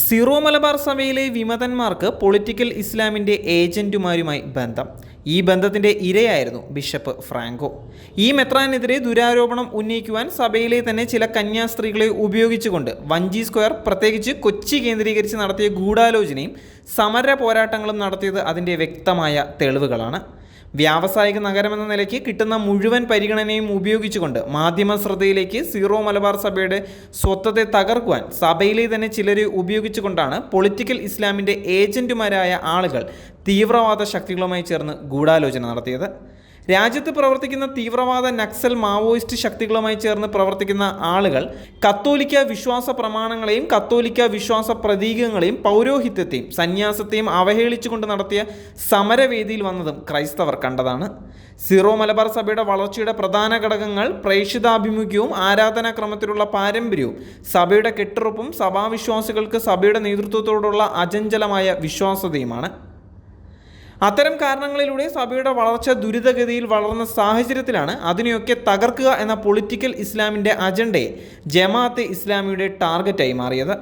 Syro Malabar സഭയിലെ വിമതന്മാർക്ക് political ഇസ്ലാമിന്റെ ഏജന്റുമാരുമായി ബന്ധം. ഈ ബന്ധത്തിന്റെ ഇരയായിരുന്നു ബിഷപ്പ് ഫ്രാങ്കോ. ഈ മെത്രാനെതിരെ ദുരാരോപണം ഉന്നയിക്കുവാൻ സഭയിലെ തന്നെ ചില കന്യാസ്ത്രീകളെ ഉപയോഗിച്ചുകൊണ്ട് വഞ്ചി സ്ക്വയർ പ്രത്യേകിച്ച് കൊച്ചി കേന്ദ്രീകരിച്ച് നടത്തിയ ഗൂഢാലോചനയും സമര പോരാട്ടങ്ങളും നടത്തിയത് അതിന്റെ വ്യക്തമായ തെളിവുകളാണ്. വ്യാവസായിക നഗരമെന്ന നിലയ്ക്ക് കിട്ടുന്ന മുഴുവൻ പരിഗണനയും ഉപയോഗിച്ചുകൊണ്ട് മാധ്യമ ശ്രദ്ധയിലേക്ക് സീറോ മലബാർ സഭയുടെ സ്വത്വത്തെ തകർക്കുവാൻ സഭയിലെ തന്നെ ചിലരെ ഉപയോഗിച്ചുകൊണ്ടാണ് പൊളിറ്റിക്കൽ ഇസ്ലാമിന്റെ ഏജന്റുമാരായ ആളുകൾ തീവ്രവാദ ശക്തികളുമായി ചേർന്ന് ഗൂഢാലോചന നടത്തിയത്. രാജ്യത്ത് പ്രവർത്തിക്കുന്ന തീവ്രവാദ നക്സൽ മാവോയിസ്റ്റ് ശക്തികളുമായി ചേർന്ന് പ്രവർത്തിക്കുന്ന ആളുകൾ കത്തോലിക്ക വിശ്വാസ പ്രമാണങ്ങളെയും കത്തോലിക്ക വിശ്വാസ പ്രതീകങ്ങളെയും പൗരോഹിത്യത്തെയും സന്യാസത്തെയും അവഹേളിച്ചുകൊണ്ട് നടത്തിയ സമരവേദിയിൽ വന്നതും ക്രൈസ്തവർ കണ്ടതാണ്. സീറോ മലബാർ സഭയുടെ വളർച്ചയുടെ പ്രധാന ഘടകങ്ങൾ പ്രേക്ഷിതാഭിമുഖ്യവും ആരാധനാക്രമത്തിലുള്ള പാരമ്പര്യവും സഭയുടെ കെട്ടുറപ്പും സഭാവിശ്വാസികൾക്ക് സഭയുടെ നേതൃത്വത്തോടുള്ള അചഞ്ചലമായ വിശ്വാസതയുമാണ്. അത്തരം കാരണങ്ങളിലൂടെ സഭയുടെ വളർച്ച ദുരിതഗതിയിൽ വളർന്ന സാഹചര്യത്തിലാണ് അതിനെയൊക്കെ തകർക്കുക എന്ന പൊളിറ്റിക്കൽ ഇസ്ലാമിന്റെ അജണ്ടയെ ജമാഅത്തെ ഇസ്ലാമിയുടെ ടാർഗറ്റായി മാറിയത്.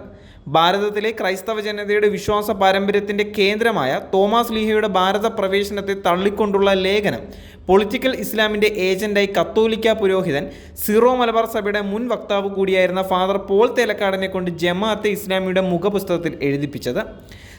ഭാരതത്തിലെ ക്രൈസ്തവ ജനതയുടെ വിശ്വാസ പാരമ്പര്യത്തിന്റെ കേന്ദ്രമായ തോമസ് ലീഹയുടെ ഭാരത പ്രവേശനത്തെ തള്ളിക്കൊണ്ടുള്ള ലേഖനം പൊളിറ്റിക്കൽ ഇസ്ലാമിന്റെ ഏജന്റായി കത്തോലിക്ക പുരോഹിതൻ സിറോ മലബാർ സഭയുടെ മുൻ വക്താവ് കൂടിയായിരുന്ന ഫാദർ പോൾ തേലക്കാടിനെ കൊണ്ട് ജമാഅത്തെ ഇസ്ലാമിയുടെ മുഖപുസ്തകത്തിൽ എഴുതിപ്പിച്ചത്.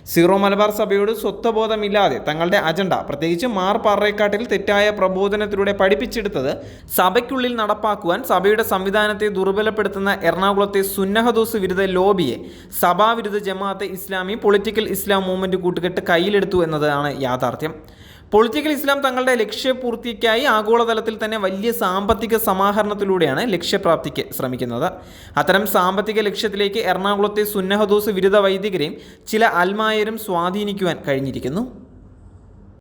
സീറോ മലബാർ സഭയോട് സ്വത്വബോധമില്ലാതെ തങ്ങളുടെ അജണ്ട പ്രത്യേകിച്ച് മാർ പാറേക്കാട്ടിൽ തെറ്റായ പ്രബോധനത്തിലൂടെ പഠിപ്പിച്ചെടുത്തത് സഭയ്ക്കുള്ളിൽ നടപ്പാക്കുവാൻ സഭയുടെ സംവിധാനത്തെ ദുർബലപ്പെടുത്തുന്ന എറണാകുളത്തെ സുന്നഹദോസ് വിരുദ്ധ ലോബിയെ സഭാവിരുദ്ധ Jamaat-e Islami political Islam movement കൂട്ടുകെട്ട് കയ്യിലെടുത്തു എന്നതാണ് യാഥാർത്ഥ്യം. പൊളിറ്റിക്കൽ ഇസ്ലാം തങ്ങളുടെ ലക്ഷ്യപൂർത്തിക്കായി ആഗോളതലത്തിൽ തന്നെ വലിയ സാമ്പത്തിക സമാഹരണത്തിലൂടെയാണ് ലക്ഷ്യപ്രാപ്തിക്ക് ശ്രമിക്കുന്നത്. അത്തരം സാമ്പത്തിക ലക്ഷ്യത്തിലേക്ക് എറണാകുളത്തെ സുന്നഹദോസ് വിരുദ്ധ വൈദികരെയും ചില അൽമായരും സ്വാധീനിക്കുവാൻ കഴിഞ്ഞിരിക്കുന്നു.